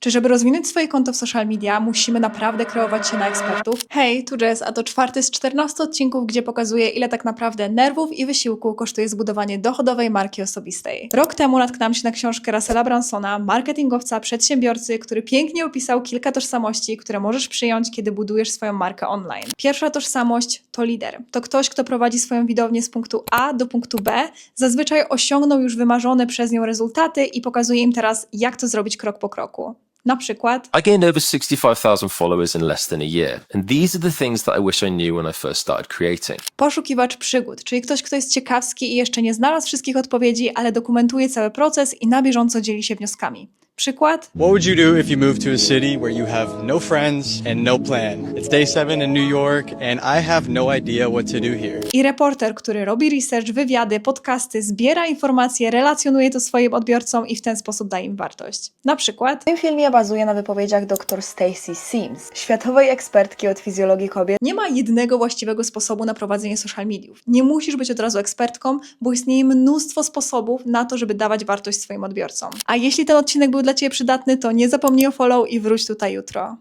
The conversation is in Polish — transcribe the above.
Czy żeby rozwinąć swoje konto w social media, musimy naprawdę kreować się na ekspertów? Hej, tu Jess, a to czwarty z 14 odcinków, gdzie pokazuję, ile tak naprawdę nerwów i wysiłku kosztuje zbudowanie dochodowej marki osobistej. Rok temu natknąłem się na książkę Russella Bransona, marketingowca, przedsiębiorcy, który pięknie opisał kilka tożsamości, które możesz przyjąć, kiedy budujesz swoją markę online. Pierwsza tożsamość to lider. To ktoś, kto prowadzi swoją widownię z punktu A do punktu B, zazwyczaj osiągnął już wymarzone przez nią rezultaty i pokazuje im teraz, jak to zrobić krok po kroku. Na przykład I gained over 65,000 followers in less than a year, and these are the things that I wish I knew when I first started creating. poszukiwacz przygód, czyli ktoś, kto jest ciekawski i jeszcze nie znalazł wszystkich odpowiedzi, ale dokumentuje cały proces i na bieżąco dzieli się wnioskami. Przykład? What would you do if you moved to a city where you have no friends and no plan? It's day seven in New York, and I have no idea what to do here. I reporter, który robi research, wywiady, podcasty, zbiera informacje, relacjonuje to swoim odbiorcom i w ten sposób daje im wartość. Na przykład? W tym filmie bazuje na wypowiedziach dr Stacy Sims, światowej ekspertki od fizjologii kobiet. Nie ma jednego właściwego sposobu na prowadzenie social mediów. Nie musisz być od razu ekspertką, bo istnieje mnóstwo sposobów na to, żeby dawać wartość swoim odbiorcom. A jeśli ten odcinek był dla Ciebie przydatny, to nie zapomnij o follow i wróć tutaj jutro.